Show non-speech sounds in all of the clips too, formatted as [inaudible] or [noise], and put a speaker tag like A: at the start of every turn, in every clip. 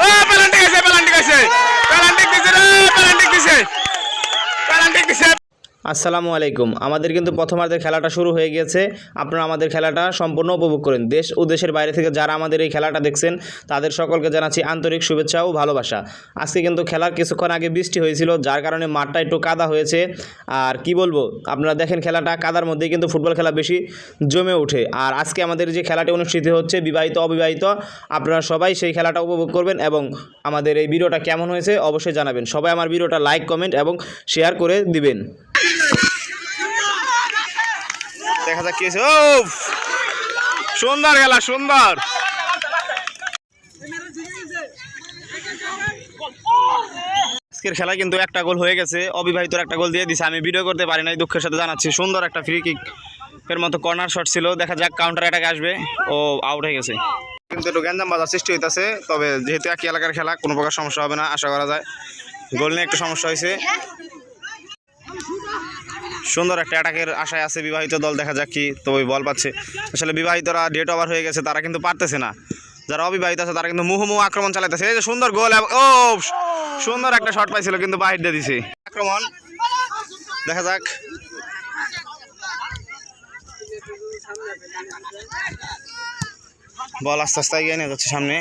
A: ও penalty পেলান্টিক গেছে penalty দিছে রে পেনাল্টি দিছে পেলান্টিক দিছে
B: আসসালামু আলাইকুম। আমাদের কিন্তু প্রথমার্ধের খেলাটা শুরু হয়ে গিয়েছে। আপনারা আমাদের খেলাটা সম্পূর্ণ উপভোগ করেন। দেশ ও দেশের বাইরে থেকে যারা আমাদের এই খেলাটা দেখছেন, তাদের সকলকে জানাচ্ছি আন্তরিক শুভেচ্ছা ও ভালোবাসা। আজকে কিন্তু খেলার কিছুক্ষণ আগে বৃষ্টি হয়েছিল, যার কারণে মাঠটা একটু কাদা হয়েছে। আর কি বলব, আপনারা দেখেন খেলাটা কাদার মধ্যেই কিন্তু ফুটবল খেলা বেশি জমে ওঠে। আর আজকে আমাদের যে খেলাটি অনুষ্ঠিত হচ্ছে, বিবাহিত, অবিবাহিত, আপনারা সবাই সেই খেলাটা উপভোগ করবেন এবং আমাদের এই ভিডিওটা কেমন হয়েছে অবশ্যই জানাবেন। সবাই আমার ভিডিওটা লাইক, কমেন্ট এবং শেয়ার করে দিবেন।
A: দেখা যাক ও সুন্দর খেলা, সুন্দর। আজকের কিন্তু একটা গোল হয়ে গেছে। অবিবাহিতর একটা গোল দিয়ে দিছে। আমি ভিডিও করতে পারি নাই, দুঃখের সাথে জানাচ্ছি। সুন্দর একটা ফ্রি কিক এর মতো কর্নার শট ছিল। দেখা যাক কাউন্টার অ্যাটাক আসবে। ও আউট হয়ে গেছে। কিন্তু একটু গ্যাঞ্জাম বাজার সৃষ্টি হইতেছে। তবে যেহেতু একই এলাকার খেলা, কোনো প্রকার সমস্যা হবে না, আশা করা যায়। গোল নিয়ে একটু সমস্যা হয়েছে সুন্দর একটা অ্যাটাকের আশায় আছে বিবাহিত দল, দেখা যাক কি তো ওই বল পাচ্ছে। আসলে বিবাহিতরা ডেট ওভার হয়ে গেছে, তারা কিন্তু পারতেছে না। যারা অবিবাহিত আছে, তারা কিন্তু মুহুমুহু আক্রমণ চালাইতেছে। এই যে সুন্দর গোল ও সুন্দর একটা শট পাইছিল, কিন্তু বাহির দিয়ে দিছে। আক্রমণ। দেখা যাক। বল আস্তে আস্তে এগিয়ে নিয়ে যাচ্ছে সামনে।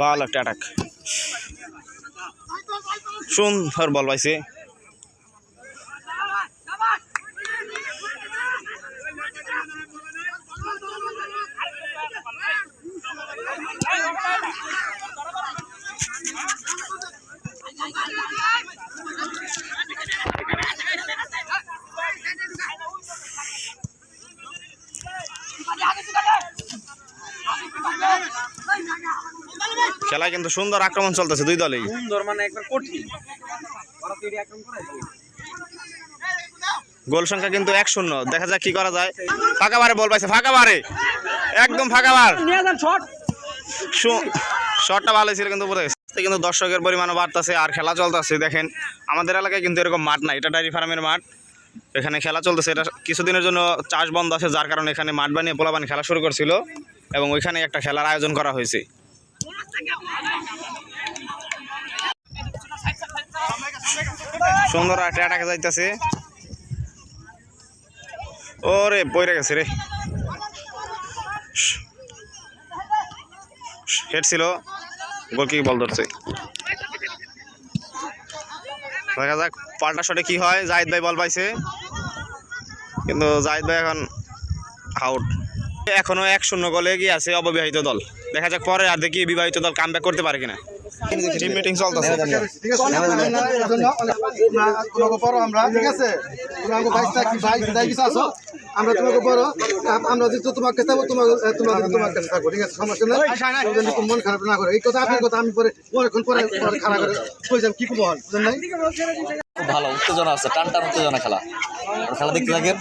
A: ভালো একটা অ্যাটাক সুন্দর বল পাইছে। খেলায় কিন্তু সুন্দর আক্রমণ চলতেছে দুই দলেই। সুন্দর মানে একবার কঠিন। গোল সংখ্যা কিন্তু এক শূন্য। দেখা যাক কি করা যায়। ফাঁকা বারে বল পাইছে ফাঁকা বারে। একদম ফাঁকা বার। শটটা ভালো ছিল কিন্তু পড়ে কিন্তু দর্শকের পরিমাণও বাড়তেছে আর খেলা চলতেছে। দেখেন আমাদের এলাকায় কিন্তু এরকম মাঠ নাই। এটা ডায়েরি ফার্মের মাঠ। এখানে খেলা চলতেছে। এটা কিছুদিনের জন্য চাষ বন্ধ আছে যার কারণে এখানে মাঠ বানিয়ে পোলা বানিয়ে খেলা শুরু করছিল। এবং ওইখানে একটা খেলার আয়োজন করা হয়েছে। সুন্দর একটা অ্যাটাকে যাইতেছে। ওরে পইরে গেছে রে। হেড গোল কি বল ধরছে। দেখা যাক, পাল্টা শটে কি হয়, জাহিদ ভাই বল পাইছে। কিন্তু জাহিদ ভাই এখন আউট এখনও এক শূন্য গোলে এগিয়ে আছে অবিবাহিত দল। দেখা যাক পরে আর দেখি বিবাহিত দল কাম ব্যাক করতে পারে কিনা। টিম মিটিং চলতেছে।
C: ঠিক আছে তোমাকে পড়ো আমরা ঠিক আছে? তোমাকে আমরা তোমাকে পড়ো আমরা যেহেতু তোমার কাছে থাকব তোমার তোমার তোমার কাছে থাকব ঠিক আছে? সমস্যা নেই। তুমি মন খারাপ না করে। এই কথা আপনার কথা আমি পরে পরে পরে পরে খারাপ করে কই যাম কি করব
D: ভালো উত্তেজনা আছে টান টান উত্তেজনা খেলা। খেলা দেখতে থাকেন।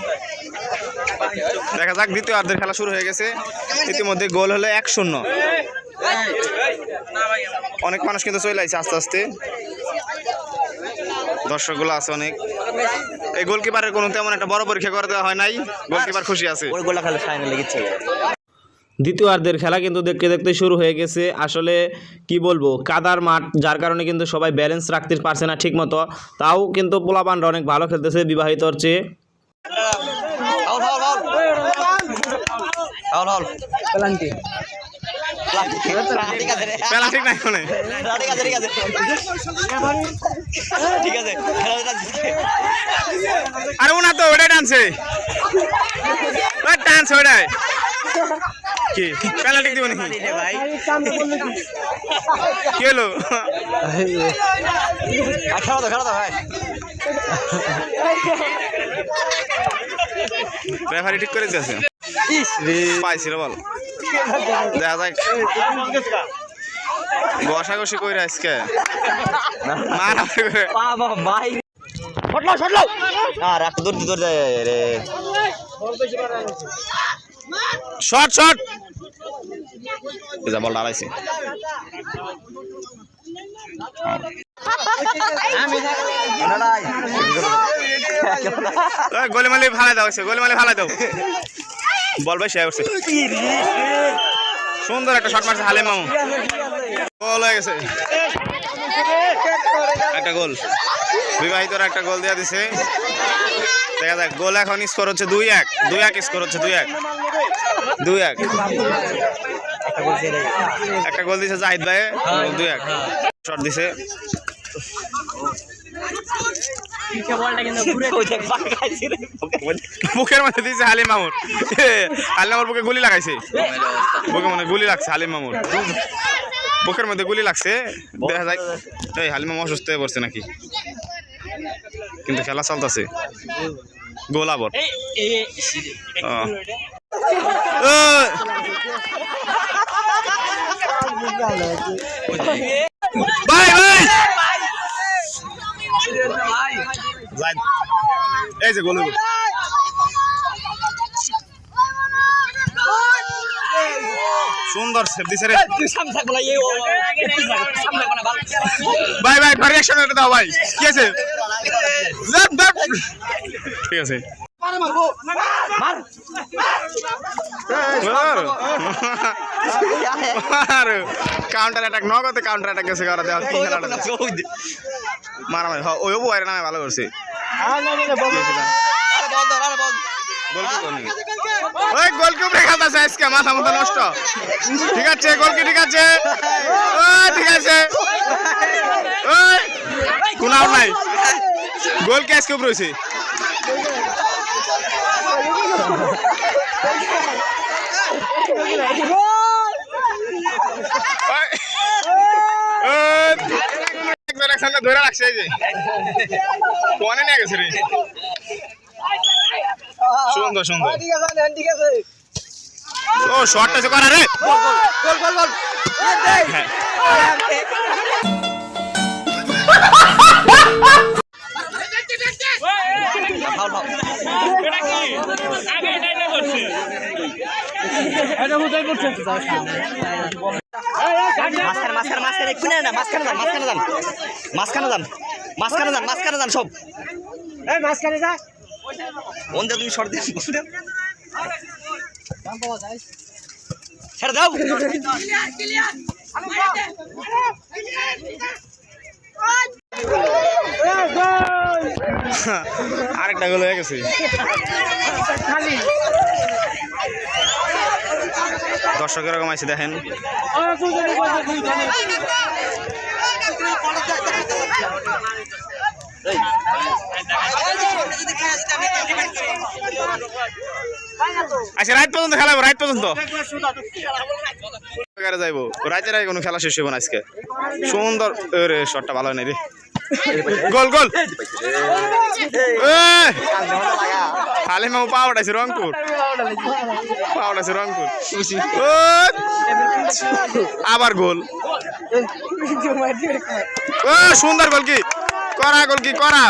A: দেখা যাক দ্বিতীয় অর্ধের খেলা শুরু হয়ে গেছে। ইতিমধ্যে গোল হলো এক শূন্য। অনেক মানুষ কিন্তু চলে আসছে আস্তে আস্তে। দর্শকগুলো আছে অনেক। এই গোলকিপারের কোনো তেমন একটা বড় পরীক্ষা করে দেওয়া হয় নাই। গোলকিপার খুশি আছে।
D: ওই গোলা খেলে ফাইনালে গিচ্ছে
B: দ্বিতীয়ার্ধের খেলা কিন্তু দেখতে দেখতে শুরু হয়ে গেছে। আসলে কি বলব কাদার মাঠ যার কারণে কিন্তু সবাই ব্যালেন্স রাখতে পারছে না ঠিক মতো তাও কিন্তু পোলাপানরা অনেক ভালো খেলতেছে বিবাহিতর চেয়ে
D: foul foul foul foul foul penalty ঠিক আছে
A: ঠিক
D: আছে ঠিক আছে।
A: আরে ওনা তো ওটাই টানছে টানছে ওটাই। কি? পেনাল্টি দিব নাকি?
D: ভাই
A: কি হলো?
D: আর তো খেলা তো ভাই।
A: রেফারি ঠিক করে দিয়েছে। পাইছিল বল। দেখা যাক। বসাগসি কইরা আজকে। মারামারি করে
D: বাবা ভাই। শটলো শটলো আর একটা দূর দূর যায় রে।
A: Shot shot. বলটা আড়াইছে গোলে মালে ফালাই দাও এসে, গোলে মালে ফালাই দাও। বল ভাই শেয়ার করছে সুন্দর একটা শট মারছে হালিম মামু। গোল হয়ে গেছে। একটা গোল। বিবাহিতরা একটা গোল দিয়ে দিছে। দেখা যাক, গোল এখন স্কোর হচ্ছে দুই এক। দুই এক স্কোর হচ্ছে দুই এক। দুই এক। একটা গোল দিছে জাহিদ ভাই, দুই এক। শট দিছে। বুকের [laughs] মধ্যে দিয়েছে হালিম মামুর হালিম মামুর বুকে গুলি লাগাইছে। বুকে মনে গুলি লাগছে হালিম মামুর। বুকের মধ্যে গুলি লাগছে। দেখা যায় এই হালিম মামু অসুস্থ হয়ে পড়ছে নাকি? কিন্তু খেলা চলতেছে। গোলাবর বাই বাই যাই এই যে গোল সুন্দর সেভ দিছে রে। ভাই ভাই রিঅ্যাকশন এটা দাও ভাই। কি আছে? ঠিক আছে। কাউন্টার অ্যাটাক [laughs] নগদে কাউন্টার অ্যাটাক গেছে করা দেওয়া কি খেলাটা মারা মারি হ্যাঁ [laughs] ওই বয়ের নামে ভালো করছে। ওই গোলকিপার খেলতেছে আজকে মাথা মতো নষ্ট। ঠিক আছে গোলকি ঠিক আছে। ওই ঠিক আছে। ওই কোন আউট নাই। গোল আজকে রয়েছে ধরে [laughs] রাখছে এই যে কোনে নিয়ে গেছে রে সুন্দর সুন্দর ও শর্টটা করা রে হ্যাঁ।
D: মাঝখানে মাঝখানে মাঝখানে একটু না মাঝখানে যান মাঝখানে যান মাঝখানে যান মাঝখানে যান মাঝখানে যান সব মন তুমি শর্ট দিয়ে ছেড়ে দাও [laughs]
A: আরেকটা গোল হয়ে গেছে। দর্শক এরকম আছে, দেখেন। আচ্ছা রাইট পর্যন্ত খেলাবো রাইট পর্যন্ত। যাইবো। রাইতের আগে কোনো খেলা শেষ হইব না আজকে। সুন্দর শটটা ভালো হয় না রে। গোল গোল। খালি মামু পা উঠাইছে রংপুর। পা উঠাইছে রংপুর! আবার গোল। ও সুন্দর গোল কি? করা গোল কি? করা।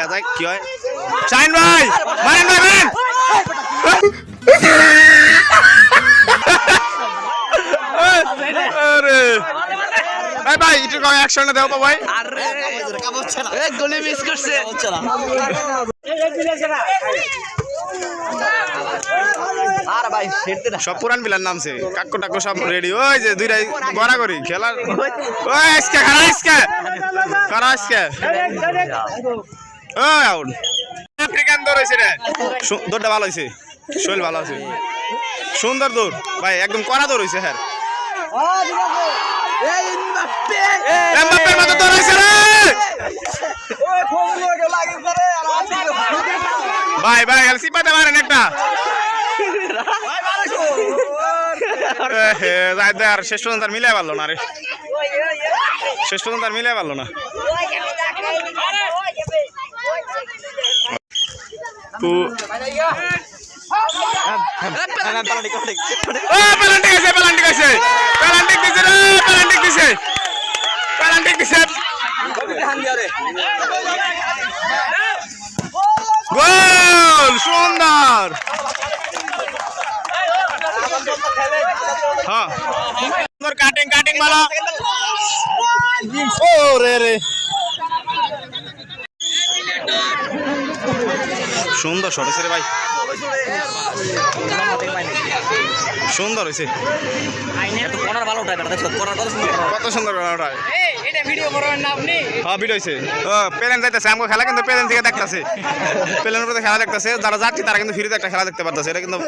A: দেখা যাক কি হয়। শাহিন ভাই মারেন ভাই মারেন। আরে। ভাই ভাই একটু কম অ্যাকশনটা দাও তো ভাই।
D: গোলে মিস করছে। হচ্ছে না আর ভাই
A: সব পুরান বিলার নামছে কাকু টাকু সব রেডি ওই যে দুইটাই গড়া করি খেলার ওই আজকে খারা আজকে। খারা আজকে। ওই আউট। আফ্রিকান দৌড় হয়েছে রে। দৌড়টা ভালো হয়েছে শৈল ভালো আছে। সুন্দর দৌড়। ভাই একদম কড়া দৌড় হয়েছে হ্যাঁ ভাই ভাই এলসি পাতে মারেন একটা। এ হে, যাই দে আর শেষ পর্যন্ত আর মিলাই পারল না রে। শেষ পর্যন্ত আর মিলাই পারল না। তো গেছে পেনাল্টি গেছে পেনাল্টি দিছে রে পেনাল্টি দিছে পেনাল্টি দিছে গোল, সুন্দর। হ্যাঁ। সুন্দর কাটিং কাটিং মালা। রে রে। সুন্দর শট হয়েছে রে ভাই। সুন্দর হয়েছে।
D: কত সুন্দর
A: ওটা। হ্যাঁ ভিডিও হয়েছে। ও প্লেন যাইতেছে আমাকে খেলা কিন্তু প্লেন থেকে দেখতেছে। প্লেনের উপরে খেলা দেখতেছে যারা যাচ্ছে তারা কিন্তু ফ্রিতে একটা খেলা দেখতে পারতেছে। এটা কিন্তু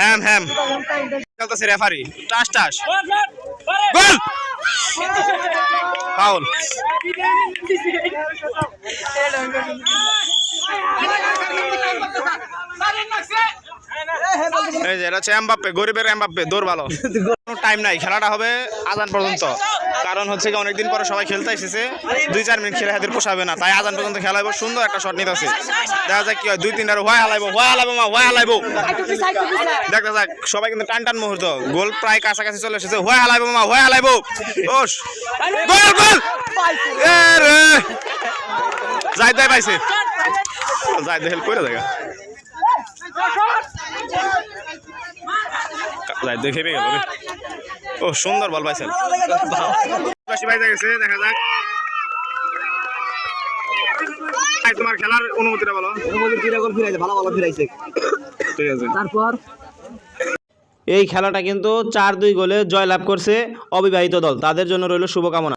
A: হ্যাম হ্যাম খেলতেছে রেফারি টাস টাস। গোল! ফাউল এই যে, এটা হচ্ছে এমবাপ্পে, গরিবের এমবাপ্পে, দৌড় ভালো। কোনো টাইম নাই, খেলাটা হবে আজান পর্যন্ত। কারণ হচ্ছে কি, অনেকদিন পরে সবাই খেলতে এসেছে। দুই চার মিনিট খেলে হাতের পোষাবে না, তাই আজান পর্যন্ত খেলাইব সুন্দর একটা শট নিতে আছে দেখা যাক কি হয়, দুই তিনটা হোয়া হালাইবো হোয়া হালাইবো মা হোয়া হালাইবো। দেখা যাক সবাই কিন্তু টান টান মুহূর্ত, গোল প্রায় কাছাকাছি চলে এসেছে হোয়া হালাইবো মা হোয়া হালাইবো। ওস, গোল গোল! যাই তাই পাইছে। যাই হেল্প করে দেখা। যাই দেখে গেল। ও সুন্দর বল পাইছেন। দেখা যাক। তোমার খেলার অনুমতিটা বলো।
D: ভালো ভালো ফিরাইছে।
A: ঠিক আছে।
B: এই খেলাটা কিন্তু চার দুই গোলে জয়লাভ করছে অবিবাহিত দল। তাদের জন্য রইল শুভকামনা।